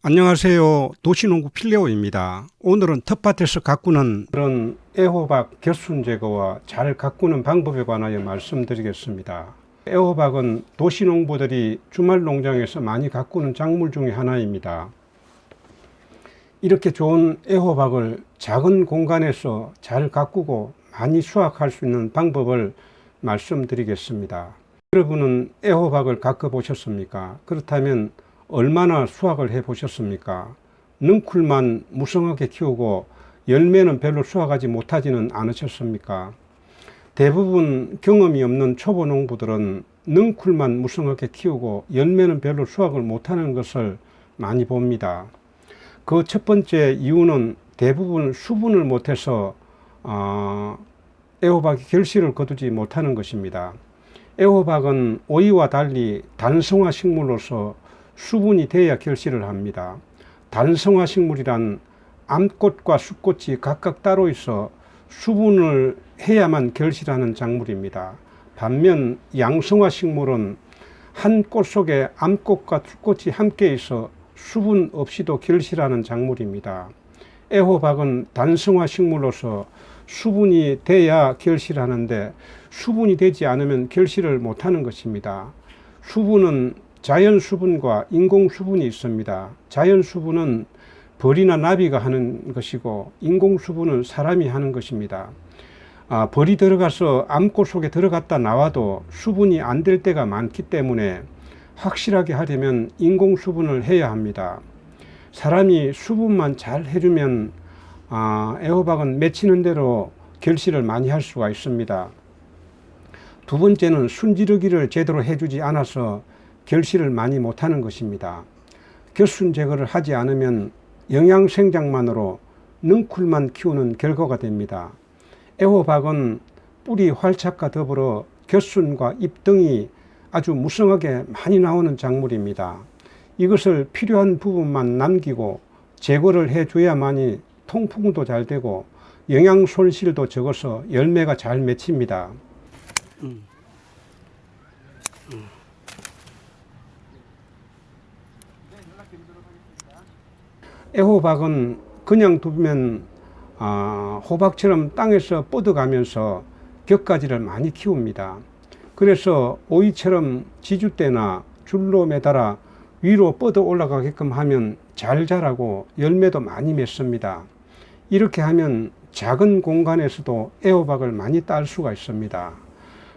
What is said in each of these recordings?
안녕하세요. 도시농구 필레오입니다. 오늘은 텃밭에서 가꾸는 그런 애호박 겨순 제거와 잘 가꾸는 방법에 관하여 말씀드리겠습니다. 애호박은 도시농부들이 주말 농장에서 많이 가꾸는 작물 중에 하나입니다. 이렇게 좋은 애호박을 작은 공간에서 잘 가꾸고 많이 수확할 수 있는 방법을 말씀드리겠습니다. 여러분은 애호박을 가꿔 보셨습니까? 그렇다면 얼마나 수확을 해 보셨습니까? 능쿨만 무성하게 키우고 열매는 별로 수확하지 못하지는 않으셨습니까? 대부분 경험이 없는 초보 농부들은 능쿨만 무성하게 키우고 열매는 별로 수확을 못하는 것을 많이 봅니다. 그 첫 번째 이유는 대부분 수분을 못해서 어, 애호박이 결실을 거두지 못하는 것입니다. 애호박은 오이와 달리 단성화 식물로서 수분이 돼야 결실을 합니다. 단성화 식물이란 암꽃과 숫꽃이 각각 따로 있어 수분을 해야만 결실하는 작물입니다. 반면 양성화 식물은 한 꽃 속에 암꽃과 숫꽃이 함께 있어 수분 없이도 결실하는 작물입니다. 애호박은 단성화 식물로서 수분이 돼야 결실하는데 수분이 되지 않으면 결실을 못하는 것입니다. 수분은 자연 수분과 인공 수분이 있습니다. 자연 수분은 벌이나 나비가 하는 것이고 인공 수분은 사람이 하는 것입니다. 아, 벌이 들어가서 암꽃 속에 들어갔다 나와도 수분이 안 될 때가 많기 때문에 확실하게 하려면 인공 수분을 해야 합니다. 사람이 수분만 잘 해주면 아, 애호박은 맺히는 대로 결실을 많이 할 수가 있습니다. 두 번째는 순지르기를 제대로 해주지 않아서 결실을 많이 못하는 것입니다. 겨순 제거를 하지 않으면 영양 생장만으로 능쿨만 키우는 결과가 됩니다. 애호박은 뿌리 활착과 더불어 겨순과 잎 등이 아주 무성하게 많이 나오는 작물입니다. 이것을 필요한 부분만 남기고 제거를 해줘야만이 통풍도 잘 되고 영양 손실도 적어서 열매가 잘 맺힙니다. 애호박은 그냥 두면 아, 호박처럼 땅에서 뻗어가면서 격가지를 많이 키웁니다. 그래서 오이처럼 지주대나 줄로 매달아 위로 뻗어 올라가게끔 하면 잘 자라고 열매도 많이 맺습니다. 이렇게 하면 작은 공간에서도 애호박을 많이 딸 수가 있습니다.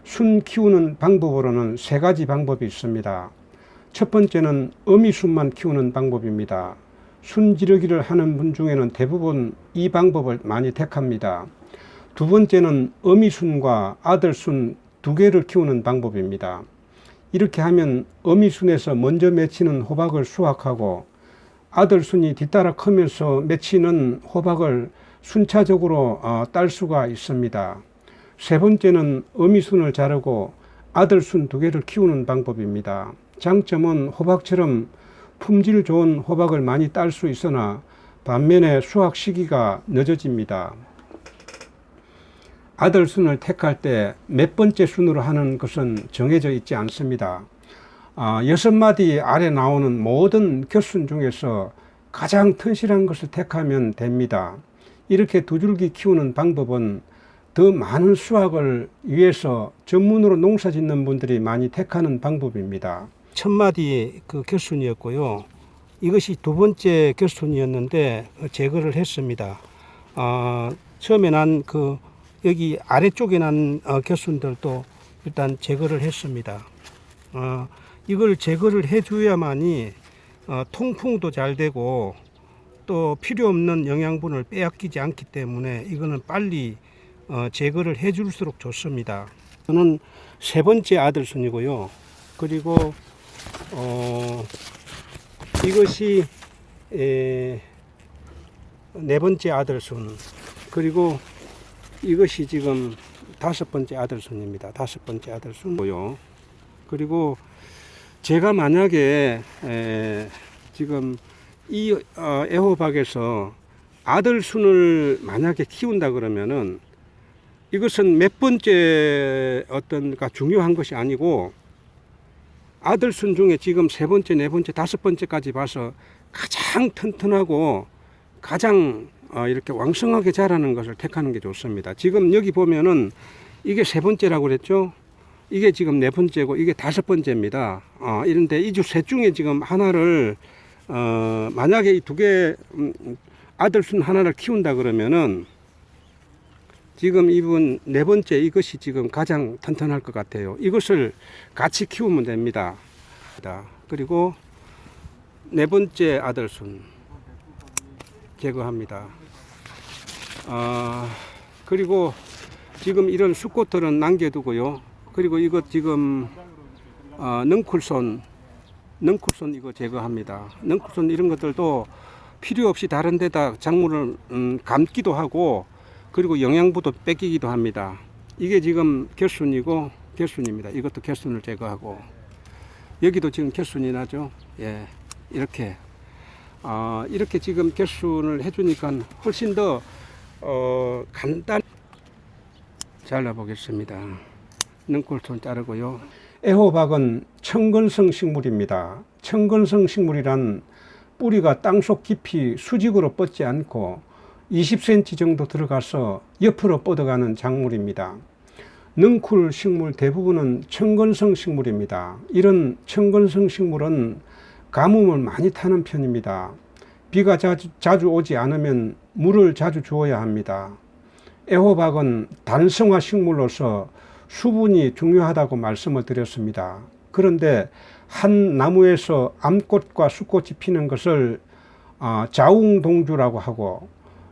순 키우는 방법으로는 세 가지 방법이 있습니다. 첫 번째는 어미순만 키우는 방법입니다. 순지르기를 하는 분 중에는 대부분 이 방법을 많이 택합니다. 두 번째는 어미순과 아들순 두 개를 키우는 방법입니다. 이렇게 하면 어미순에서 먼저 맺히는 호박을 수확하고 아들순이 뒤따라 크면서 맺히는 호박을 순차적으로 어, 딸 수가 있습니다. 세 번째는 어미순을 자르고 아들순 두 개를 키우는 방법입니다. 장점은 호박처럼 품질 좋은 호박을 많이 딸 수 있으나 반면에 수확 시기가 늦어집니다. 아들 순을 택할 때 몇 번째 순으로 하는 것은 정해져 있지 않습니다. 아, 여섯 마디 아래 나오는 모든 겹순 중에서 가장 튼실한 것을 택하면 됩니다. 이렇게 두 줄기 키우는 방법은 더 많은 수확을 위해서 전문으로 농사 짓는 분들이 많이 택하는 방법입니다. 첫 마디 그 결순이었고요. 이것이 두 번째 결순이었는데 제거를 했습니다. 아, 처음에 난 그 여기 아래쪽에 난 어, 결순들도 일단 제거를 했습니다. 어, 이걸 제거를 해줘야만이 어, 통풍도 잘 되고 또 필요 없는 영양분을 빼앗기지 않기 때문에 이거는 빨리 어, 제거를 해줄수록 좋습니다. 저는 세 번째 아들순이고요. 그리고 어, 이것이 에, 네 번째 아들 순 그리고 이것이 지금 다섯 번째 아들 순입니다. 다섯 번째 아들 순고요. 그리고 제가 만약에 에, 지금 이 어, 애호박에서 아들 순을 만약에 키운다 그러면은 이것은 몇 번째 어떤 가 중요한 것이 아니고 아들 순 중에 지금 세 번째, 네 번째, 다섯 번째까지 봐서 가장 튼튼하고 가장 어, 이렇게 왕성하게 자라는 것을 택하는 게 좋습니다. 지금 여기 보면은 이게 세 번째라고 그랬죠. 이게 지금 네 번째고 이게 다섯 번째입니다. 어, 이런데 이 주 셋 중에 지금 하나를 어, 만약에 이 두개 음, 아들 순 하나를 키운다 그러면은 지금 이분 네 번째 이것이 지금 가장 튼튼할 것 같아요. 이것을 같이 키우면 됩니다. 그리고 네 번째 아들순 제거합니다. 아, 그리고 지금 이런 수꽃들은 남겨두고요. 그리고 이것 지금 어, 능쿨손, 능쿨손 이거 제거합니다. 능쿨손 이런 것들도 필요 없이 다른 데다 작물을 음, 감기도 하고 그리고 영양분도 뺏기기도 합니다. 이게 지금 결순이고 결순입니다. 이것도 결순을 제거하고 여기도 지금 결순이 나죠. 예, 이렇게 아, 이렇게 지금 결순을 해주니까 훨씬 더 어, 간단 잘라 보겠습니다. 능골손 자르고요. 애호박은 청근성 식물입니다. 청근성 식물이란 뿌리가 땅속 깊이 수직으로 뻗지 않고 20cm 정도 들어가서 옆으로 뻗어가는 작물입니다. 능쿨 식물 대부분은 청근성 식물입니다. 이런 청근성 식물은 가뭄을 많이 타는 편입니다. 비가 자주, 자주 오지 않으면 물을 자주 주어야 합니다. 애호박은 단성화 식물로서 수분이 중요하다고 말씀을 드렸습니다. 그런데 한 나무에서 암꽃과 수꽃이 피는 것을 아, 자웅동주라고 하고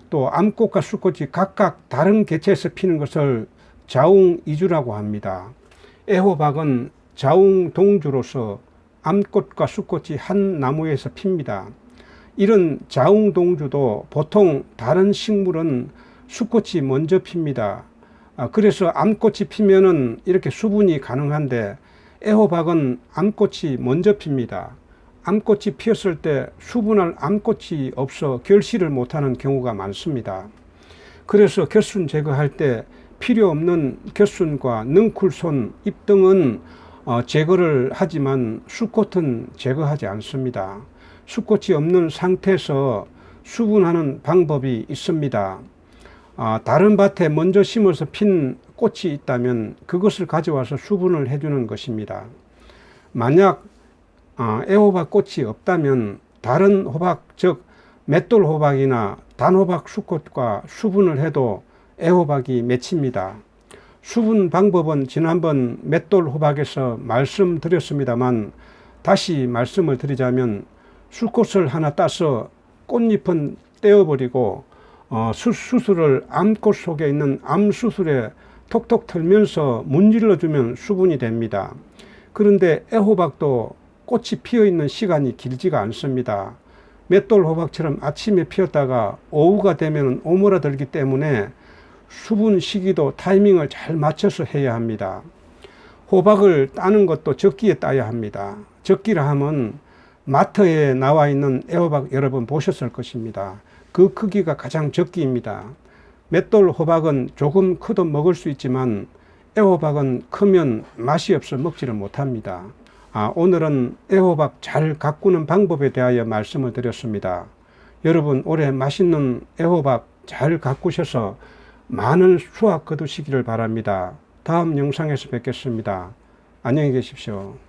또 암꽃과 수꽃이 각각 다른 개체에서 피는 것을 자웅 이주라고 합니다. 애호박은 자웅 동주로서 암꽃과 수꽃이 한 나무에서 핍니다. 이런 자웅 동주도 보통 다른 식물은 수꽃이 먼저 핍니다. 아, 그래서 암꽃이 피면은 이렇게 수분이 가능한데 애호박은 암꽃이 먼저 핍니다. 암꽃이 피었을 때 수분할 암꽃이 없어 결실을 못하는 경우가 많습니다. 그래서 결순 제거할 때 필요 없는 결순과 능쿨손, 잎 등은 어, 제거를 하지만 수꽃은 제거하지 않습니다. 수꽃이 없는 상태에서 수분하는 방법이 있습니다. 아, 다른 밭에 먼저 심어서 핀 꽃이 있다면 그것을 가져와서 수분을 해주는 것입니다. 만약 아, 애호박 꽃이 없다면 다른 호박 즉 맷돌 호박이나 단호박 수꽃과 수분을 해도 애호박이 맺힙니다. 수분 방법은 지난번 맷돌 호박에서 말씀드렸습니다만 다시 말씀을 드리자면 수꽃을 하나 따서 꽃잎은 떼어버리고 어, 수, 수술을 암꽃 속에 있는 암수술에 톡톡 털면서 문질러 주면 수분이 됩니다. 그런데 애호박도 꽃이 피어 있는 시간이 길지가 않습니다. 맷돌 호박처럼 아침에 피었다가 오후가 되면 오므라들기 때문에 수분 시기도 타이밍을 잘 맞춰서 해야 합니다. 호박을 따는 것도 적기에 따야 합니다. 적기라 하면 마트에 나와 있는 애호박 여러분 보셨을 것입니다. 그 크기가 가장 적기입니다. 맷돌 호박은 조금 커도 먹을 수 있지만 애호박은 크면 맛이 없어 먹지를 못합니다. 아, 오늘은 애호박 잘 가꾸는 방법에 대하여 말씀을 드렸습니다. 여러분 올해 맛있는 애호박 잘 가꾸셔서 많은 수확 거두시기를 바랍니다. 다음 영상에서 뵙겠습니다. 안녕히 계십시오.